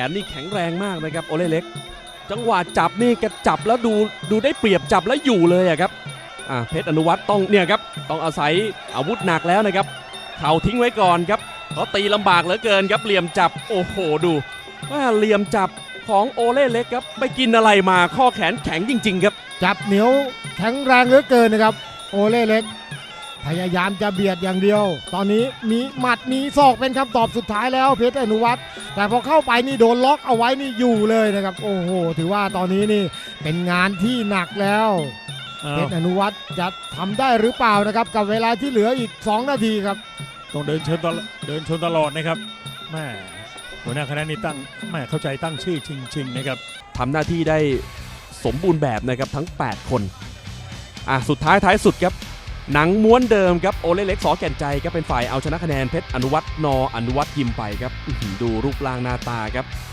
แขนนี่แข็งแรงมากนะครับโอเล่เล็ก จังหวะจับนี่แกจับแล้วดูดูได้เปรียบจับแล้วอยู่เลยอะครับอ่าเพชรอนุวัตรต้องเนี่ยครับต้องอาศัยอาวุธหนักแล้วนะครับเข่าทิ้งไว้ก่อนครับเขาตีลำบากเหลือเกินครับเหลี่ยมจับโอ้โหดูว่าเหลี่ยมจับของโอเล่เล็กครับไปกินอะไรมาข้อแขนแข็งจริง ๆ ครับ จับเหนียวแข็งแรงเหลือเกินนะครับโอเล่เล็ก พยายามจะเบียดอย่างเดียว ตอนนี้มีหมัดมีศอกเป็นคำตอบสุดท้ายแล้วเพชรอนุวัตร แต่พอเข้าไปนี่โดนล็อกเอาไว้นี่อยู่เลยนะครับ โอ้โห ถือว่าตอนนี้นี่เป็นงานที่หนักแล้วอ้าเพวชรอนุวัตรจะทำได้หรือเปล่านะครับ กับเวลาที่เหลืออีก 2 นาทีครับต้องเดินชนตลอดเดินชนตลอดนะครับแม่หัวหน้าคณะนี่ตั้งแม่เข้าใจตั้งชื่อจริงๆนะครับทำหน้าที่ได้สมบูรณ์แบบนะครับทั้ง 8 คนอะสุดท้ายท้ายสุดครับ หนังม้วนเดิมครับโอเล่เล็กสอแก่นใจก็เป็นฝ่ายเอาชนะคะแนนเพชรอนุวัฒนออนุวัฒน์ยิมไปครับดูรูปร่างหน้าตาครับ